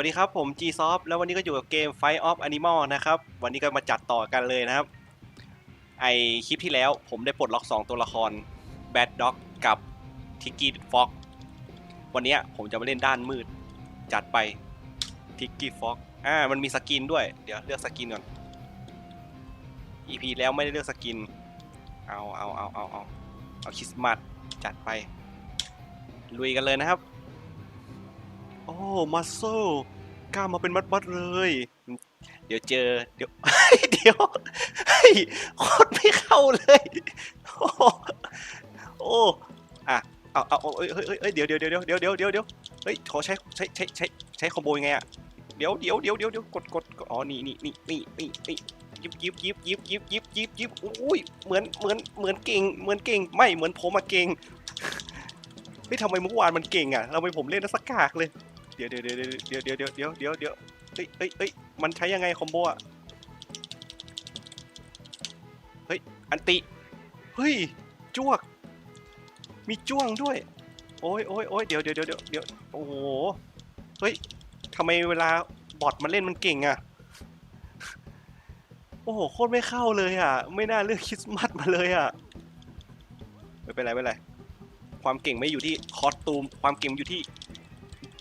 วัสดีครับผม G Soft แล้ววันนี้ก็อยู่กับเกม Fight of Animal นะครับ วันนี้ก็มาจัดต่อกันเลยนะครับ ไอคลิปที่แล้วผมได้ปลดล็อก 2 ตัวละคร Bad Dog กับ Tiki Fox วันนี้ผมจะมาเล่นด้านมืด จัดไป Tiki Fox อ่ามันมีสกินด้วย เดี๋ยวเลือกสกินก่อน EP แล้วไม่ได้เลือกสกิน เอาเอาเอาเอาเอาเอาคริสต์มาสจัดไป ลุยกันเลยนะครับ อ้มัสโซกล้ามาเป็นมัดมัดๆเลย เดี๋ยวเจอ เดี๋ยว เดี๋ยวเฮ้ยโคตรไม่เข้าเลย โอ้อะเอาเอาเอ้ยเฮ้ยเฮ้ยเฮ้ยเดี๋ยวเดี๋ยวเดี๋ยวเดี๋ยวเดี๋ยวเดี๋ยวเดี๋ยวเฮ้ยขอใช้ใช้ใช้ใช้ใช้คอมโบยังไงอะเดี๋ยวเดี๋ยวเดี๋ยวเดี๋ยวเดี๋ยวกดกดอ๋อนี่นี่นี่นี่นี่นี่ยิบยิบยิบยิบยิบยิบยิบยิบอุ้ยเหมือนเหมือนเหมือนเก่งเหมือนเก่ง ไม่เหมือนผมอะเก่งเฮ้ยทำไมเมื่อวานมันเก่งอะทำไมผมเล่นแล้วสักกากเลย เดี๋ยวเดี๋ยวเดี๋ยวเดี๋ยวเดี๋ยวเดี๋ยวเดี๋ยวเดี๋ยวเฮ้ยเฮ้ยเฮ้ยมันใช้ยังไงคอมโบอะเฮ้ยอันติเฮ้ยจ้วก มีจ้วงด้วย โอ้ยโอ้ยโอ้ยเดี๋ยวเดี๋ยวเดี๋ยวเดี๋ยวเดี๋ยวโอ้โหเฮ้ยทำไมเวลาบอทมาเล่นมันเก่งอะโอ้โหโคตรไม่เข้าเลยอะไม่น่าเลือกคริสต์มาสมาเลยอะไม่เป็นไรไม่เป็นไรความเก่งไม่อยู่ที่คอสตูม ความเก่งอยู่ที่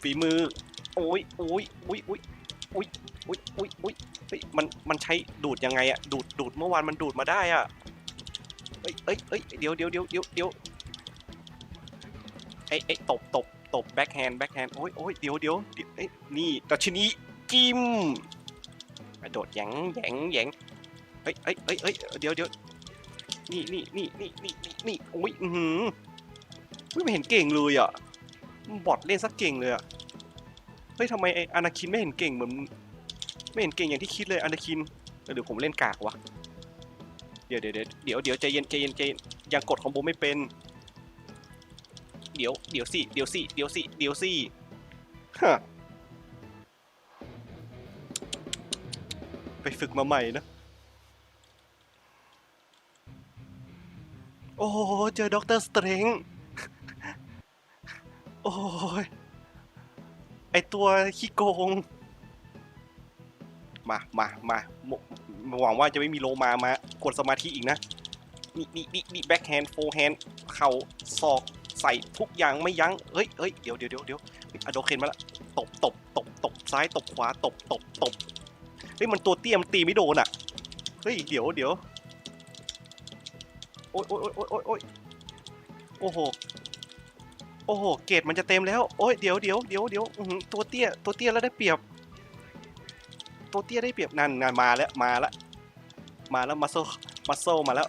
ฝีมือ โอ้ยโอ้ยโอ้ยโอ้ยโอ้ยโอ้ยโอ้ยโอ้ยเฮ้ยมันมันใช้ดูดยังไงอะดูดดูดเมื่อวานมันดูดมาได้อะเอ้ยเอ้ยเอ้ยเดี๋ยวเดี๋ยวเดี๋ยวเดี๋ยวเดี๋ยวไอ้ไอ้ตบตบตบแบ็คแฮนด์แบ็คแฮนด์โอ้ยโอ้ยเดี๋ยวเดี๋ยวเดี๋ยวเอ้ยนี่ตัชนีจิ้มกระโดดแหยงแหยงแหยงเฮ้ยเอ้ยเอ้ยเอ้ยเดี๋ยวเดี๋ยวนี่นี่นี่นี่นี่นี่นี่โอ้ยอือหือไม่เห็นเก่งเลยอะ บอทเล่นสักเก่งเลยอะเฮ้ยทำไมไออนาคินไม่เห็นเก่งเหมือนไม่เห็นเก่งอย่างที่คิดเลยอนาคินเออหรือผมเล่นกากวะเดี๋ยวเดี๋ยวเดี๋ยวเดี๋ยวใจเย็นใจเย็นใจเย็นยังกดคอมโบไม่เป็น เดี๋ยวเดี๋ยวสิเดี๋ยวสิเดี๋ยวสิเดี๋ยวสิฮะไปฝึกมาใหม่นะโอ้โหเจอด็อกเตอร์สเตรง อ้ย ไอตัวขี้โกง มามามาหมหวังว่าจะไม่มีโลมามากดสมาธิอีกนะ นี่นี่นี่นี่แบ็คแฮนด์โฟแฮนด์เข่าศอกใส่ทุกอย่างไม่ยั้ง เฮ้ยเฮ้ยเดี๋ยวเดี๋ยวเดี๋ยวเดี๋ยวอะโดเคนมาละตบตบตบตบซ้ายตบขวาตบตบตบเฮ้ยมันตัวเตี้ยมตีไม่โดนอะ เฮ้ยเดี๋ยวเดี๋ยวโอ๊ยโอ๊ยโอ๊ยโอ๊ยโอ๊ยโอ้โห โอ้โห เกรดมันจะเต็มแล้ว โอ้ย เดี๋ยวเดี๋ยวเดี๋ยวเดี๋ยวตัวเตี้ย ตัวเตี้ยแล้วได้เปรียบ ตัวเตี้ยได้เปรียบนั่นนั่นมาแล้ว มาแล้ว มาแล้วมาโซมาโซมาแล้ว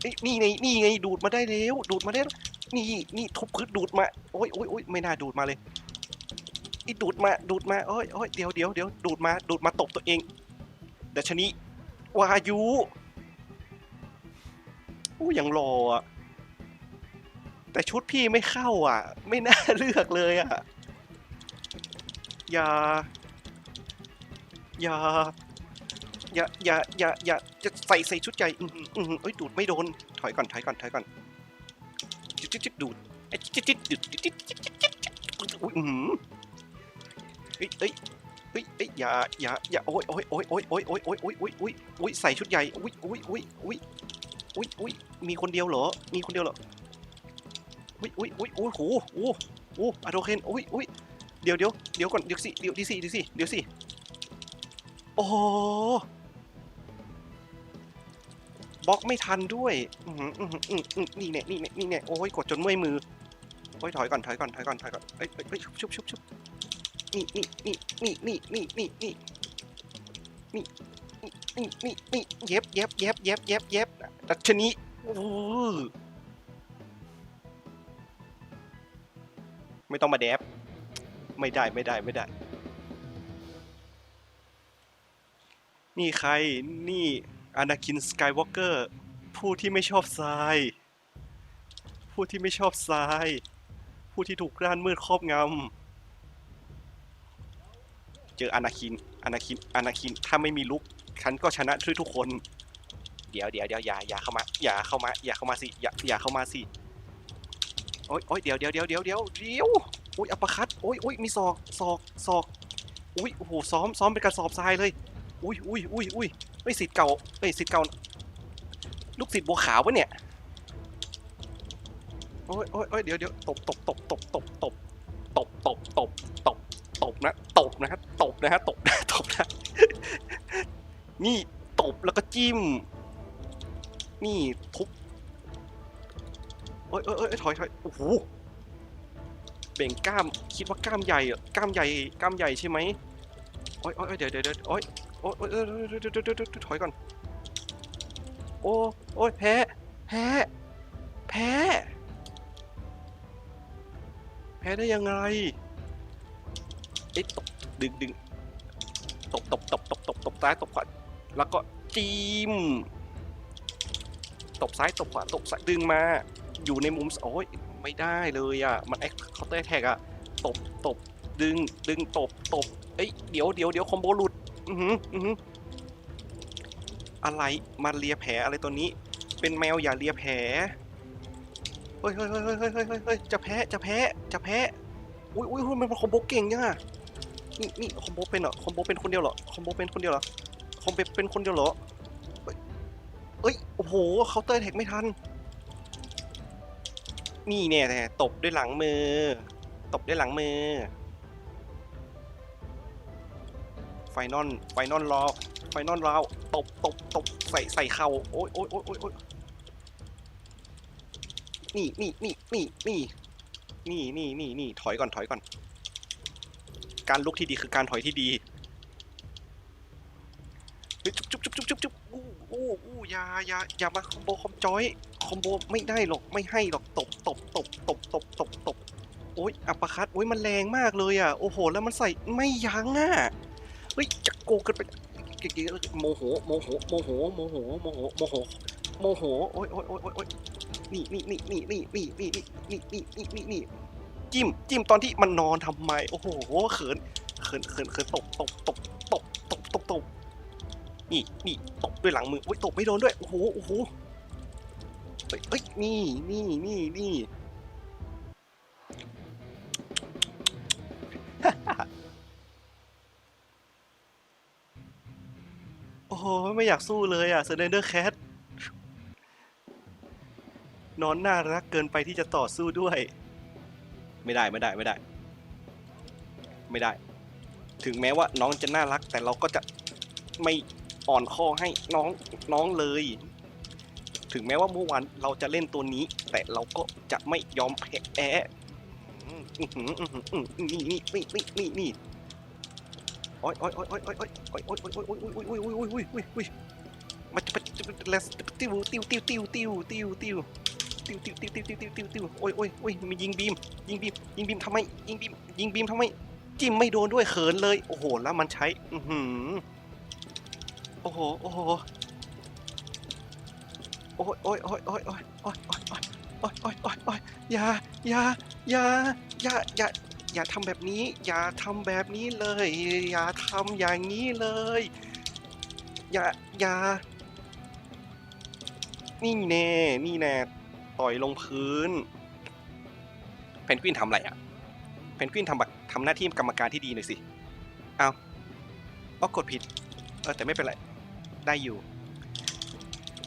เอ้ยนี่ไงนี่ไง ดูดมาได้แล้ว ดูดมาได้ นี่ นี่ทุบพื้นดูดมา โอ้ยโอ้ยโอ้ยไม่น่าดูดมาเลยนี่ดูดมา ดูดมา โอ้ยโอ้ยเดี๋ยวเดี๋ยวเดี๋ยวดูดมา ดูดมาตบตัวเองดัชนีวายุโอ้ยยังรออะ แต่ชุดพี่ไม่เข้าอะ ไม่น่าเลือกเลยอะ อย่า อย่า อย่า อย่า อย่า อย่า จะใส่ใส่ชุดใหญ่ อือหืออือหือเอ้ย ดูดไม่โดน ถอยก่อน ถอยก่อน ถอยก่อน จิ๊ดจิ๊ดจิ๊ดดูดไอ้จิ๊ดจิ๊ดดูดจิ๊ดจิ๊ดจิ๊ดจิ๊ดจิ๊ดอุ้ยอือหือเฮ้ยเฮ้ยเฮ้ยเฮ้ยอย่า อย่า อย่า โอ้ยโอ้ยโอ้ยโอ้ยโอ้ยโอ้ยโอ้ยโอ้ยโอ้ยโอ้ยโอ้ยใส่ชุดใหญ่ อุ้ยอุ้ยอุ้ยอุ้ยอุ้ยอุ้ยมีคนเดียวเหรอ มีคนเดียวเหรอ อุ้ยอุ้ยอุ้ยอุ้ยโหโอ้โหอะโดเคนอุ้ยอุ้ยเดี๋ยวเดี๋ยวเดี๋ยวก่อนเดี๋ยวสิเดี๋ยวดีสิเดี๋ยวสิเดี๋ยวสิโอ้โหบล็อกไม่ทันด้วยอื้อหืออื้อหืออื้อหือนี่เนี่ยนี่เนี่ยนี่เนี่ยโอ้ยกดจนเมื่อยมือโอ้ยถอยก่อนถอยก่อนถอยก่อนถอยก่อนเอ้ยเอ้ยเอ้ยชุบชุบชุบนี่นี่นี่นี่นี่นี่นี่นี่นี่นี่นี่นี่เย็บเย็บเย็บเย็บเย็บเย็บดัชนีโอ้ ไม่ต้องมาแดบไม่ได้ไม่ได้ไม่ได้ นี่ใครนี่อนาคินสกายวอล์กเกอร์ผู้ที่ไม่ชอบทราย ผู้ที่ไม่ชอบทราย ผู้ที่ถูกกล้านมืดครอบงำเจออนาคินอนาคินอนาคินถ้าไม่มีลุกฉันก็ชนะด้วยทุกคน เดี๋ยวเดี๋ยวเดี๋ยวอย่าอย่าเข้ามาอย่าเข้ามาอย่าเข้ามาสิอย่าอย่าเข้ามาสิ โอ้ยโอ้ยเดี๋ยวเดี๋ยวเดี๋ยวเดี๋ยวเดี๋ยวเดี๋ยวอุ้ยอัปคัตโอ้ยอุ้ยมีศอกศอกศอกอุ้ยโอ้โหซ้อมซ้อมเป็นการสอบทรายเลยอุ้ยอุ้ยอุ้ยอุ้ยไอ้สิทธิ์เก่าไอ้สิทธิ์เก่าลูกสิทธิ์บัวขาวปะเนี่ยโอ้ยโอ้ยโอ้ยเดี๋ยวเดี๋ยวตบตบตบตบตบตบตบตบตบตบตบนะตบนะฮะตบนะฮะตบนะตบนะนี่ตบแล้วก็จิ้ม นี่ทุบ อ้ยเอ้ยเอ้ยถอยถอยโอ้โหเบ่งกล้ามคิดว่ากล้ามใหญ่อะกล้ามใหญ่กล้ามใหญ่ใช่ไหมโอ้ยโอ้ยเดี๋ยวเดี๋ยวเดี๋ยวโอ้ยโอ้ยโอ้ยเถอยก่อนโอ้โอ้ยแพ้แพ้แพ้แพ้ได้ยังไงไอ้ตกดึงดึงตกตกตกตกตกตกซ้ายตกขวาแล้วก็จิ้มตกซ้ายตบขวาตบซ้ายดึงมา อยู่ในมุมโอ้ยไม่ได้เลยอะ มันแอคเคาน์เตอร์แท็กอะ ตบตบดึงดึงตบตบเอ้ยเดี๋ยวเดี๋ยวเดี๋ยวคอมโบหลุด อือหืออือหือะไรมาเลียแผลอะไรตัวนี้ เป็นแมวอย่าเลียแผลเฮ้ยเฮ้ยเฮ้ยเฮ้ยเฮ้ยเฮ้ยจะแพ้จะแพ้จะแพ้อุ้ยอุ้ยมันคอมโบเก่งยังอะนี่นี่คอมโบเป็นเหรอคอมโบเป็นคนเดียวเหรอคอมโบเป็นคนเดียวเหรอคอมโบเป็นคนเดียวเหรอเอ้ยโอ้โหเคาน์เตอร์แท็กไม่ทัน นี่เนี่ยแต่ตบด้วยหลังมือ ตบด้วยหลังมือ ไฟนอลไฟนอลรอไฟนอลราวตบตบตบใส่ใส่เข่าโอ้ยโอ้ยโอ้ยโอ้ยนี่นี่นี่นี่นี่นี่นี่นี่นี่ถอยก่อนถอยก่อน การลุกที่ดีคือการถอยที่ดีเฮ้ยจุ๊บจุ๊บจุ๊บจุ๊บจุ๊บจุ๊บอู้อู้อู้ยายายามาคอมโบคอมจอยคอมโบไม่ได้หรอกไม่ให้หรอก ตบตบตบตบตบตบตบโอ้ยอัปคัตโอ้ยมันแรงมากเลยอะโอ้โหแล้วมันใส่ไม่ยั้งอะเฮ้ยจะโกกันไปเก๊ะๆโมโหโมโหโมโหโมโหโมโหโมโหโมโหโอ้ยโอ้ยโอ้ยโอ้ยนี่นี่นี่นี่นี่นี่นี่นี่นี่นี่นี่นี่จิ้มจิ้มตอนที่มันนอนทำไมโอ้โหเขินเขินเขินเขินตบตบตบตบตบตบตบนี่นี่ตบด้วยหลังมือโอ้ยตบไม่โดนด้วยโอ้โหโอ้โห เฮ้ยนี่นี่นี่นี่โอ้โห ไม่อยากสู้เลยอะเซเนเดอร์แคทนอนน่ารักเกินไปที่จะต่อสู้ด้วย ไม่ได้ไม่ได้ไม่ได้ ไม่ได้ ถึงแม้ว่าน้องจะน่ารักแต่เราก็จะไม่อ่อนข้อให้น้องน้องเลย ถึงแม้ว่าเมื่อวานเราจะเล่นตัวนี้ แต่เราก็จะไม่ยอมแพ้นี่นี่นี่นี่นี่นี่โอ้ยโอ้ยโอ้ยโอ้ยโอ้ยโอ้ยโอ้ยโอ้ยโอ้ยโอ้ยโอ้ยโอ้ยโอ้ยโอ้ยโอ้ยโอ้ยมันจะเลสติวติวติวติวติวติวติวติวติวติวติวติวติวติวติวโอ้ยโอ้ยโอ้ยมียิงบีมยิงบีมยิงบีมทำไมยิงบีมยิงบีมทำไมจิ้มไม่โดนด้วยเขินเลย โอ้โหแล้วมันใช้ อือหือโอ้โหโอ้โห อ้ยโอ้ยโอ้ยโอ้ยโอ้ยโอ้ยโอ้ยโอ้ยโอ้ยโอ้ยโอ้ยโอ้ยอย่าอย่าอย่าอย่าอย่าอย่าทำแบบนี้ อย่าทำแบบนี้เลย อย่าทำอย่างนี้เลย อย่าอย่านี่แน่นี่แน่ต่อยลงพื้น เพนกวินทำอะไรอะ เพนกวินทำแบบทำหน้าที่กรรมการที่ดีหน่อยสิ เอาเอากดผิด เออแต่ไม่เป็นไร ได้อยู่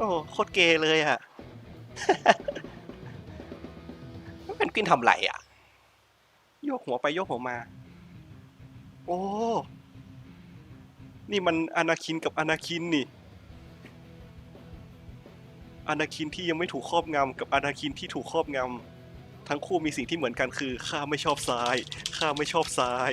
โอ้โคตรเกย์เลยอะ เป็นกวินทำไรอะโยกหัวไปโยกหัวมา โอ้ นี่มันอนาคินกับอนาคินนี่ อนาคินที่ยังไม่ถูกครอบงำกับอนาคินที่ถูกครอบงำทั้งคู่มีสิ่งที่เหมือนกันคือข้าไม่ชอบทรายข้าไม่ชอบทราย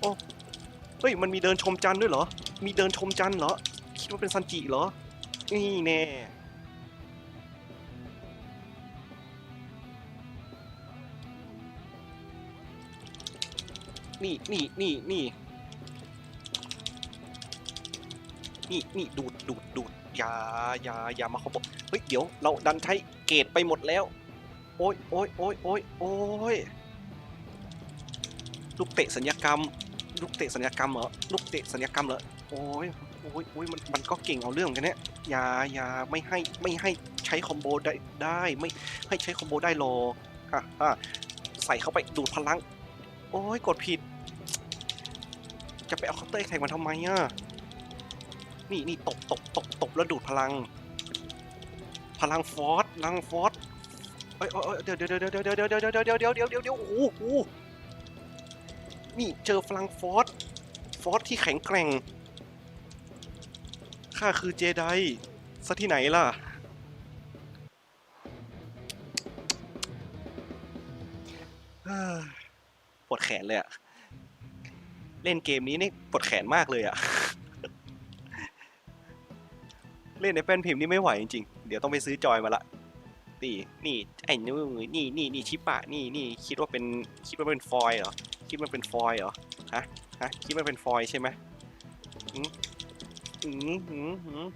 โอ้เฮ้ย มันมีเดินชมจันทร์ด้วยเหรอ มีเดินชมจันทร์เหรอ คิดว่าเป็นซันจิเหรอ นี่แน่นี่นี่นี่นี่นี่นี่ดูดดูดดูดอย่าอย่าอย่ามาขบเฮ้ย เดี๋ยว เราดันใช้เกรดไปหมดแล้ว โอ้ยโอ้ยโอ้ยโอ้ยโอ้ยลูกเตะสัญญกรรม ลูกเตะสัญญกรรมเหรอ ลูกเตะสัญญกรรมเหรอ โอ้ยโอ้ยโอ้ยมันมันก็เก่งเอาเรื่องกันเนี่ยอย่าอย่าไม่ให้ไม่ให้ใช้คอมโบได้ได้ไม่ให้ใช้คอมโบได้หรอกฮ่าฮ่าใส่เข้าไปดูดพลัง โอ้ยกดผิด จะไปเอาเคาน์เตอร์แข่งมันทำไมอะ นี่นี่ตบตบตบตบแล้วดูดพลัง พลังฟอสพลังฟอสเอ้ยเอ้ยเอ้ยเดี๋ยวเดี๋ยวเดี๋ยวเดี๋ยวเดี๋ยวเดี๋ยวเดี๋ยวเดี๋ยวเดี๋ยวเดี๋ยวเดี๋ยวเดี๋ยวโอ้โห นี่เจอพลังฟอสฟอสที่แข็งแกร่ง ข้าคือเจไดซะที่ไหนล่ะ ปวดแขนเลยอะเล่นเกมนี้นี่ปวดแขนมากเลยอะเล่นในแป้นพิมพ์นี่ไม่ไหวจริงๆ เดี๋ยวต้องไปซื้อจอยมาละ นี่ นี่ ไอ้นู้นนี่นี่นี่ชิปะ นี่นี่คิดว่าเป็น คิดว่าเป็นฟอยเหรอ คิดว่าเป็นฟอยเหรอ ฮะ ฮะ คิดว่าเป็นฟอยใช่ไหมอืมอืมอืมอืม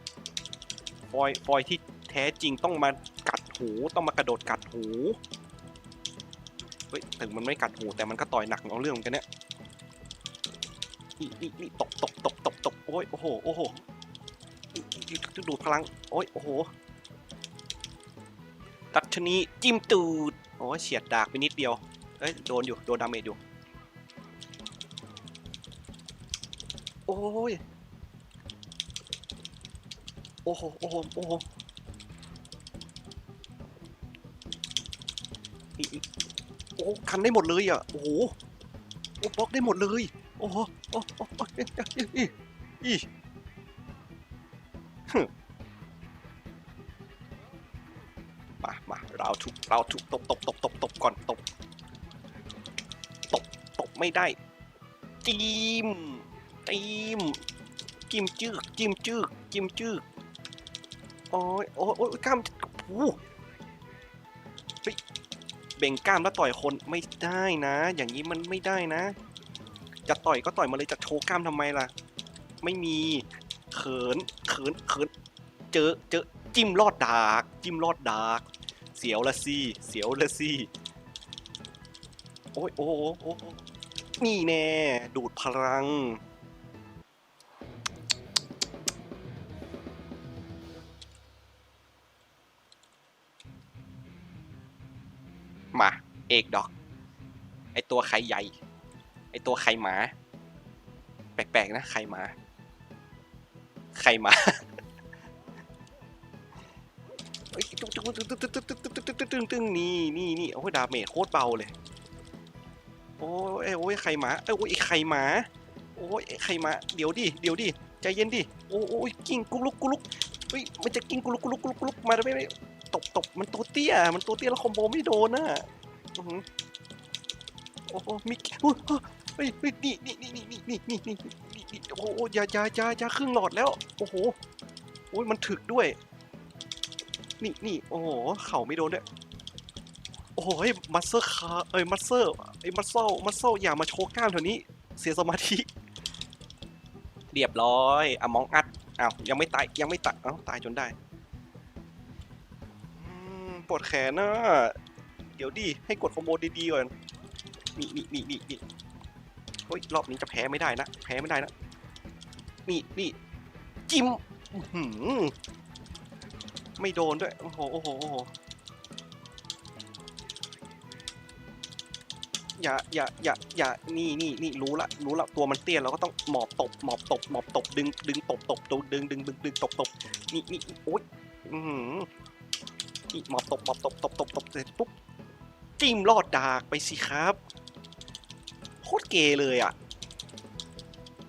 ฟอย ฟอยที่แท้จริงต้องมากัดหูต้องมากระโดดกัดหู เฮ้ยถึงมันไม่กัดหูแต่มันก็ต่อยหนักเอาเรื่องเหมือนกันเนี่ยนี่นี่นี่ตบตบตบตบตบโอ้ยโอ้โหโอ้โหดูดพลัง โอ้ยโอ้โหตัดชนีจิ้มตูดโอ้ยเฉียดดากไปนิดเดียวเอ้ยโดนอยู่โดนดาเมจอยู่ อ้ยโอ้โหโอ้โหโอ้โหโอ้คันได้หมดเลยอะ โอ้โหโอ้บล็อกได้หมดเลย โอ้โหโอ้โหอีอีมามาเราถูกเราถูกตบตบตบตบตบก่อนตบ ตบ ตบไม่ได้จิ้ม จิ้มจิ้มจึกจิ้มจึกจิ้มจึกโอ้ยโอ้ยโอ้ยกล้ามโอ้โหเฮ้ยเบ่งกล้ามแล้วต่อยคนไม่ได้นะ อย่างนี้มันไม่ได้นะ จะต่อยก็ต่อยมาเลยจะโชว์กล้ามทำไมล่ะ ไม่มีเขินเขินเขินเจอเจอจิ้มลอดดาก จิ้มลอดดาก เสียวละสิเสียวละสิโอ้ยโอ้โหโอ้นี่แน่ดูดพลัง เอกดอก ไอตัวไข่ใหญ่ ไอตัวไข่หมา แปลกๆนะไข่หมา ไข่หมาเอ้ตึ้งตึ้งตึ้งตึ้งตึ้งตึ้งตึ้งตึ้งตึ้งตึ้งตึ้งนี่นี่นี่โอ้ยดาเมจโคตรเบาเลย โอ้ยโอ้ยไข่หมาเอ้ยโอ้ยไอ้ไข่หมา โอ้ยไข่หมา เดี๋ยวดิ เดี๋ยวดิ ใจเย็นดิ โอ้โอ้ยกิ้งกุลุกกุลุกเฮ้ยมันจะกิ้งกุลุกกุลุกกุลุกกุลุกมาได้ไหมไม่ตบตบมันตัวเตี้ย มันตัวเตี้ยแล้วคอมโบไม่โดนน่ะ โอ้โหมิกอุ๊ยเฮ้ยเฮ้ยนี่นี่นี่นี่นี่นี่นี่นี่นี่โอ้โหยายายายาครึ่งหลอดแล้ว โอ้โหโอ้ยมันถึกด้วย นี่นี่โอ้โห เข่าไม่โดนด้วย โอ้โหมัสเซอร์คาเอ้ยมัสเซอร์ไอ้มัสเซลมัสเซลอย่ามาโชว์กล้ามแถวนี้ เสียสมาธิ เรียบร้อยอะมองอัดอ้าวยังไม่ตายยังไม่ตายอ้าวตายจนได้ปวดแขนนะ ดี๋ยวดิให้กดคอมโบดีๆก่อนนี่นี่นี่นี่นี่เฮ้ยรอบนี้จะแพ้ไม่ได้นะแพ้ไม่ได้นะนี่นี่จิ้มหืไม่โดนด้วยโอ้โหโอ้โหโอ้โหอย่าอย่าอย่าอย่านี่นี่นี่รู้ละรู้ละตัวมันเตี้ยเราก็ต้องหมอบตบหมอบตบหมอบตบดึงดึงตบตบดึงดึงดึงดึงดึงตบตบนี่นี่โอ๊ยอือหือนี่หมอบตบหมอบตบตบตบตบเสร็จปุ๊บ จิ้มลอดดากไปสิครับ โคตรเกเลยอะ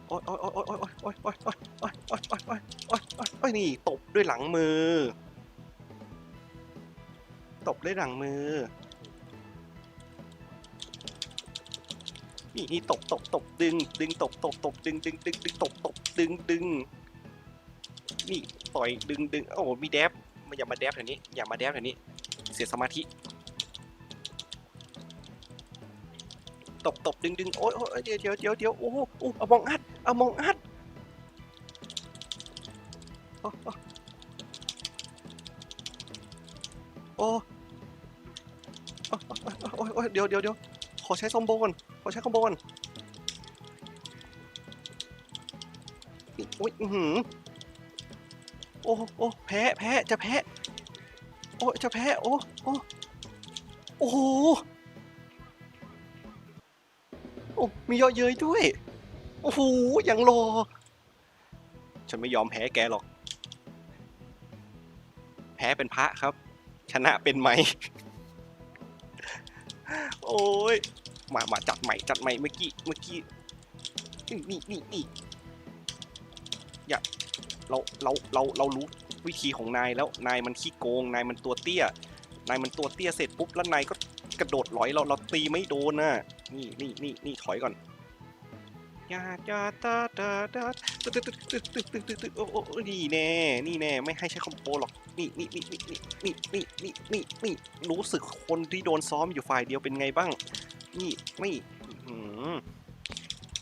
โอ๊ยโอ๊ยโอ๊ยโอ๊ยโอ๊ยโอ๊ยโอ๊ยโอ๊ยโอ๊ยโอ๊ยโอ๊ยโอ๊ยโอ๊ยนี่ตบด้วยหลังมือ ตบด้วยหลังมือ นี่นี่ตบตบตบดึง ดึงตบตบตบดึงดึงดึงดึงตบตบดึงดึง นี่ต่อยดึงดึงโอ้โหมีแดบไม่อย่ามาแดบแถวนี้ อย่ามาแดบแถวนี้ เสียสมาธิ ตบตบดึงดึงโอ้ยโอ้ยเดี๋ยวเดี๋ยวเดี๋ยวเดี๋ยวโอ้โหโอ้เอามองอัดเอามองอัดโอ้โอ้โอ้ยโอ้ยเดี๋ยวเดี๋ยวเดี๋ยวขอใช้ซอมโบก่อนขอใช้คอมโบก่อนนี่โอ้ยหือโอ้โอ้แพ้แพ้จะแพ้โอ้จะแพ้โอ้โอ้โอ้ อ้มีเยอะเย้ยด้วย โอ้โหยังรอฉันไม่ยอมแพ้แกหรอก แพ้เป็นพระครับ ชนะเป็นไหม โอ้ย มามาจัดใหม่จัดใหม่เมื่อกี้เมื่อกี้ นี่นี่นี่อย่าเราเราเราเรารู้วิธีของนายแล้วนายมันขี้โกง นายมันตัวเตี้ย นายมันตัวเตี้ยเสร็จปุ๊บแล้วนายก็กระโดดลอยเราเราตีไม่โดนน่ะ นี่นี่นี่นี่ถอยก่อนยาจาตาตาตาตึ๊ดตึ๊ดตึ๊ดตึ๊ดตึ๊ดตึ๊ดตึ๊ดโอ้โอ้นี่แน่นี่แน่ไม่ให้ใช้คอมโบหรอกนี่นี่นี่นี่นี่นี่นี่นี่นี่รู้สึกคนที่โดนซ้อมอยู่ฝ่ายเดียวเป็นไงบ้าง นี่ไม่หืม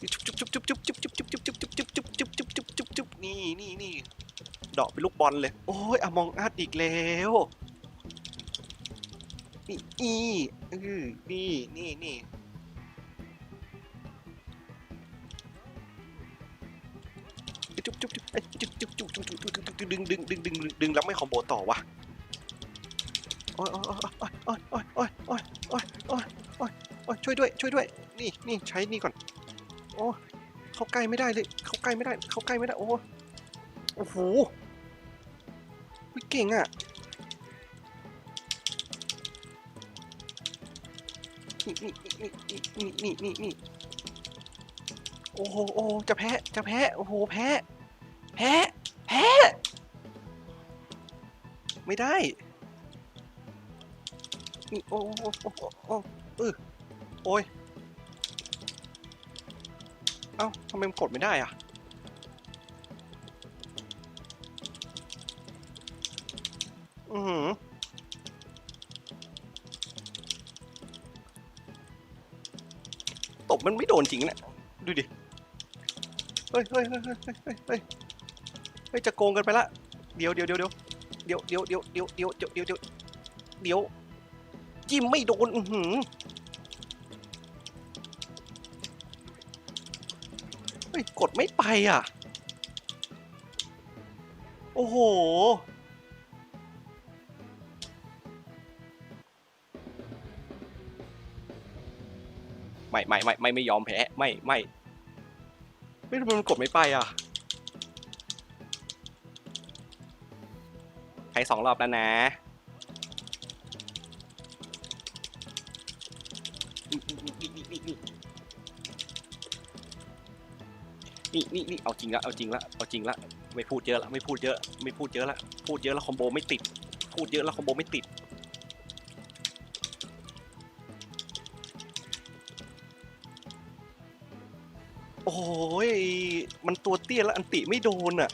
จุ๊บจุ๊บจุ๊บจุ๊บจุ๊บจุ๊บจุ๊บจุ๊บจุ๊บจุ๊บจุ๊บจุ๊บจุ๊บจุ๊บจุ๊บจุ๊บจุ๊บนี่นี่นี่ดอกเป็นลูกบอลเลย โอ้ยอมองอัดอีกแล้วนี่อีเออนี่นี่นี่ ดึงดึงดึงดึงดึงดึงแล้วไม่คอมโบต่อวะโอ้ยโอ้ยโอ้ยโอ้ยโอ้ยโอ้ยโอ้ยโอ้ยโอ้ยโอ้ยช่วยด้วย ช่วยด้วย นี่นี่ใช้นี่ก่อน โอ้เข้าใกล้ไม่ได้เลย เข้าใกล้ไม่ได้ เข้าใกล้ไม่ได้ โอ้โอ้โหวิเก่งอะนี่นี่นี่นี่นี่นี่นี่โอ้โหโอ้จะแพ้ จะแพ้ โอ้โห แพ้ แพ้ แพ้ ไม่ได้โอ้โโอเออโอ้ยเอ้าทำไมมันกดไม่ได้อะอือหือตกมันไม่โดนจริงนะดูดิ เฮ้ยเฮ้ยเฮ้ยเฮ้ยเฮ้ยเฮ้ยจะโกงกันไปละ เดี๋ยวเดี๋ยวเดี๋ยว ดี๋ยวเดี๋ยวเดี๋ยวเดี๋ยวเดี๋ยวเดี๋ยวเดี๋ยวเดี๋ยวเดี๋ยวจิ้มไม่โดนอือหือเฮ้ยกดไม่ไปอะ โอ้โห ไม่ไม่ไม่ไม่ไม่ยอมแพ้ ไม่ไม่ไม่ทำไมมันกดไม่ไปอะ ใช้สองรอบแล้วนะนี่นี่นี่นี่นี่นี่เอาจริงละเอาจริงละเอาจริงละไม่พูดเยอะละไม่พูดเยอะ ไม่พูดเยอะละพูดเยอะแล้วคอมโบไม่ติด พูดเยอะแล้วคอมโบไม่ติดโอ้ย มันตัวเตี้ยแล้วอันติไม่โดนอะ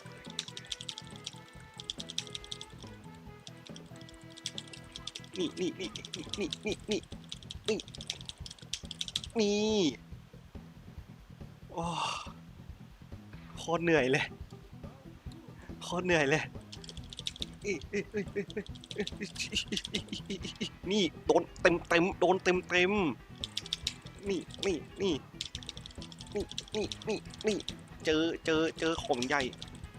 นี่นี่นี่นี่นี่นี่นี่นี่โอ้โคตรเหนื่อยเลยโคตรเหนื่อยเลยนี่โดนเต็มเต็มโดนเต็มเต็มนี่นี่นี่นี่นี่นี่นี่เจอเจอเจอของใหญ่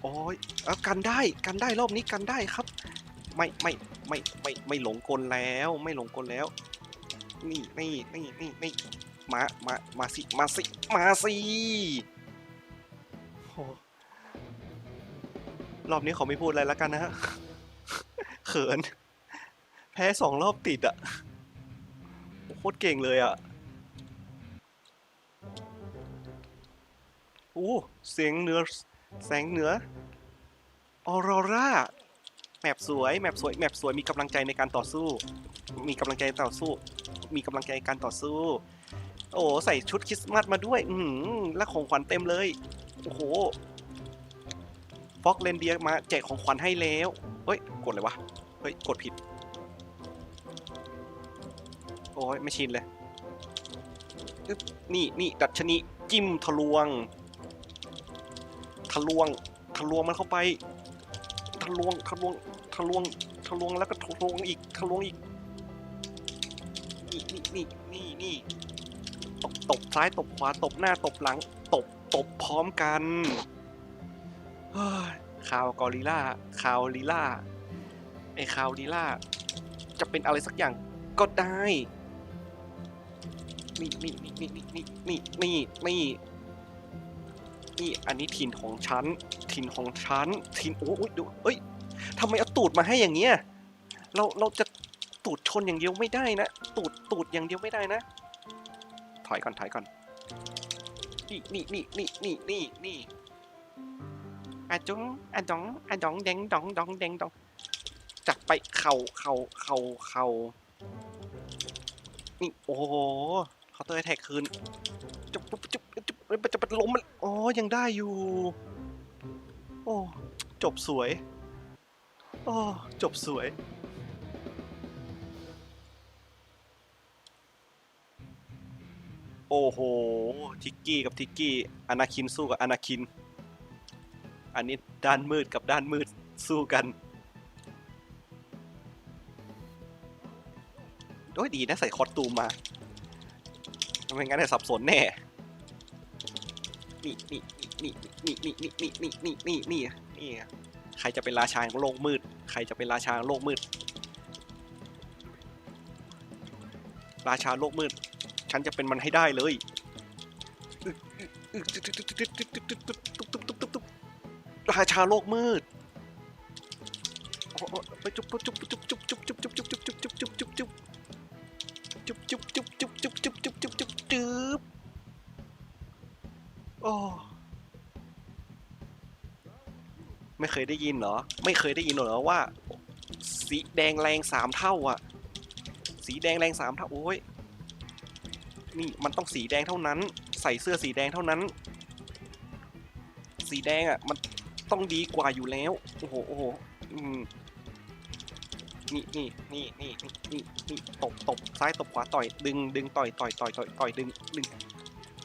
โอ้ยเอากันได้กันได้รอบนี้กันได้ครับ ไม่ไม่ ไม่ไม่ไม่หลงกลแล้วไม่หลงกลแล้ว นี่นี่นี่นี่นี่มามามาสิมาสิมาสิโอ้รอบนี้ขอไม่พูดอะไรแล้วกันนะฮะเขิน แพ้สองรอบติดอะโคตรเก่งเลยอะโอ้เสียงเหนือแสงเหนือออโรรา แมปสวยแมปสวยแมปสวยมีกำลังใจในการต่อสู้ มีกำลังใจต่อสู้ มีกำลังใจในการต่อสู้ โอ้ใส่ชุดคริสต์มาสมาด้วย อือหือและของขวัญเต็มเลยโอ้โหฟอกเลนเดียมาแจกของขวัญให้แล้วเฮ้ยกดเลยวะเฮ้ยกดผิด โอ้ยไม่ชินเลยนี่นี่ดัชนีจิ้มทะลวง ทะลวง ทะลวงมันเข้าไปะลวงทะลวงทะลวงทะลวงแล้วก็ทะลวงอีกทะลวงอีกนี่นี่นี่นี่นี่ตบตบซ้ายตบขวาตบหน้าตบหลัง ตบตบพร้อมกันข่าวกอริลล่าข่าวลีล่าไอ้ข่าวลีล่าจะเป็นอะไรสักอย่างก็ได้นี่นี่นี่นี่นี่นี่นี่นี่ นี่อันนี้ถิ่นของฉันถิ่นของฉันถิ่นโอ้ยดูเอ้ยทำไมเอาตูดมาให้อย่างเงี้ยเราเราจะตูดชนอย่างเดียวไม่ได้นะตูดตูดอย่างเดียวไม่ได้นะ ถอยก่อนถอยก่อนนี่นี่นี่นี่นี่นี่นี่อาจงอาจงอาจงแดงดองดองแดงดองจัดไปเข่าเข่าเข่าเข่านี่โอ้โหเขาเตอร์แท็กคืนจุ๊บจุ๊บจุ๊บจุ๊บมันจะเป็นล้ม อยังได้อยู่ โอ้ จบสวย โอ้ จบสวย โอ้โห ทิกกี้กับทิกกี้ อนาคินสู้กับอนาคิน อันนี้ด้านมืดกับด้านมืดสู้กันโอ้ยดีนะใส่คอสตูมมาไม่งั้นจะสับสนแน่ นี่นี่นี่นี่นี่นี่นี่นี่นี่นี่นี่นี่ใครจะเป็นราชาของโลกมืด ใครจะเป็นราชาของโลกมืด ราชาโลกมืด ฉันจะเป็นมันให้ได้เลยราชาโลกมืดไปจุ๊บจุ๊บจุ๊บจุ๊บจุ๊บจุ๊บจุ๊บจุ๊บจุ๊บจุ๊บจุ๊บจุ๊บ ได้ยินเหรอ ไม่เคยได้ยินเหรอว่า สีแดงแรงสามเท่าอะ สีแดงแรงสามเท่าโอ้ยนี่มันต้องสีแดงเท่านั้น ใส่เสื้อสีแดงเท่านั้น สีแดงอะ มันต้องดีกว่าอยู่แล้วโอ้โหโอ้โหอืมนี่นี่นี่นี่นี่นี่ตบตบซ้ายตบขวาต่อย ดึงดึงต่อยต่อยต่อยต่อยต่อยดึงดึง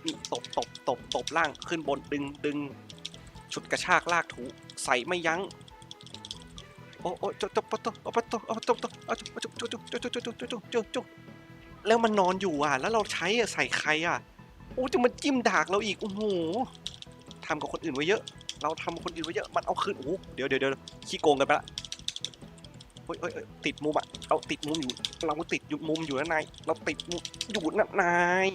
นี่ตบตบตบตบล่างขึ้นบนดึงดึง ฉุดกระชากลากถูใส่ไม่ยั้งโอ้โอ้จบจบจบจบจบจบจบจบจบจบจบจบจบจบจบจบจบจบแล้วมันนอนอยู่อะ แล้วเราใช้อะใส่ใครอะโอ้จะมาจิ้มดากเราอีกโอ้โหทำกับคนอื่นไว้เยอะ เราทำกับคนอื่นไว้เยอะมันเอาคืนโอ้โหเดี๋ยวเดี๋ยวเดี๋ยวขี้โกงกันไปละเฮ้ยเฮ้ยติดมุมอะเราติดมุมอยู่ เราติดอยู่มุมอยู่นะนายเราติดมุมอยู่นะนาย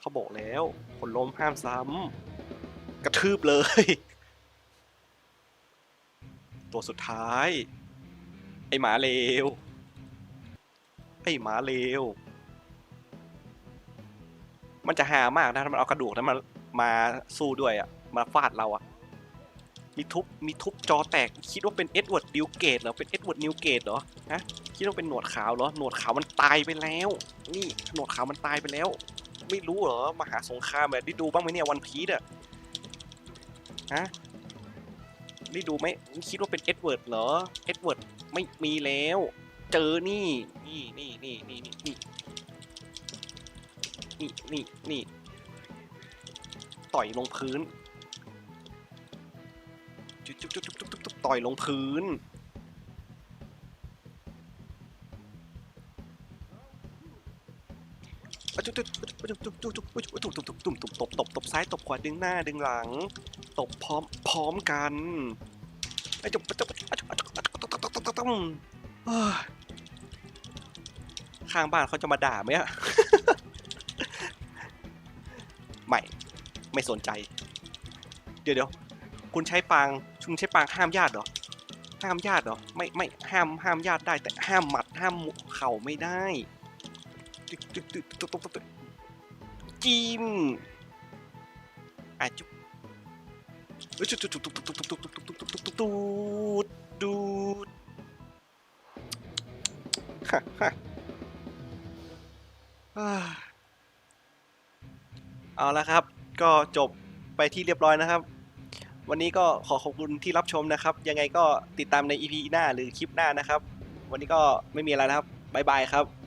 เขาบอกแล้ว คนล้มห้ามซ้ำ กระทืบเลย ตัวสุดท้าย ไอหมาเลว ไอ้หมาเลว มันจะหามากนะถ้ามันเอากระดูกนั้นมามาสู้ด้วยอะมาฟาดเราอะมีทุบ มีทุบจอแตก คิดว่าเป็นเอ็ดเวิร์ดนิวเกตเหรอ เป็นเอ็ดเวิร์ดนิวเกตเหรอ ฮะ คิดว่าเป็นหนวดขาวเหรอ หนวดขาวมันตายไปแล้ว นี่ หนวดขาวมันตายไปแล้ว ไม่รู้เหรอ มหาสงครามแบบได้ดูบ้างไหมเนี่ยวันพีดอะ ฮะได้ดูไหมคิดว่าเป็นเอ็ดเวิร์ดเหรอ เอ็ดเวิร์ดไม่มีแล้ว เจอนี่ นี่นี่นี่นี่นี่นี่นี่นี่นี่ต่อยลงพื้น จุ๊บจุ๊บจุ๊บจุ๊บจุ๊บจุ๊บต่อยลงพื้น จุ๊บจุ๊บจุ๊บจุ๊บจุ๊บจุ๊บจุ๊บจุ๊บจุ๊บจุ๊บตบตบตบซ้ายตบขวาดึงหน้าดึงหลัง ตบพร้อมพร้อมกันไอ้จุ๊บจุ๊บจุ๊บจุ๊บจุ๊บจุ๊บจุ๊บจุ๊บจุ๊บจุ๊บจุ๊บเฮ้ยข้างบ้านเขาจะมาด่าไหมอะไม่ไม่สนใจ เดี๋ยวเดี๋ยวคุณใช้ปางคุณใช้ปางห้ามญาติเหรอห้ามญาติเหรอไม่ไม่ห้ามห้ามญาติได้แต่ห้ามหมัดห้ามเข่าไม่ได้ตึกตึกตึกตึกตึกตึกตึก จิ้มอะจุ๊บเอ้ยจุ๊บจุ๊บจุ๊บจุ๊บจุ๊บจุ๊บจุ๊บจุ๊บจุ๊บจุ๊บจุ๊บดูดดูดฮ่าฮ่าอ่าเอาละครับ ก็จบไปที่เรียบร้อยนะครับ วันนี้ก็ขอขอบคุณที่รับชมนะครับ ยังไงก็ติดตามใน EP หน้าหรือคลิปหน้านะครับ วันนี้ก็ไม่มีอะไรนะครับ บ๊ายบายครับ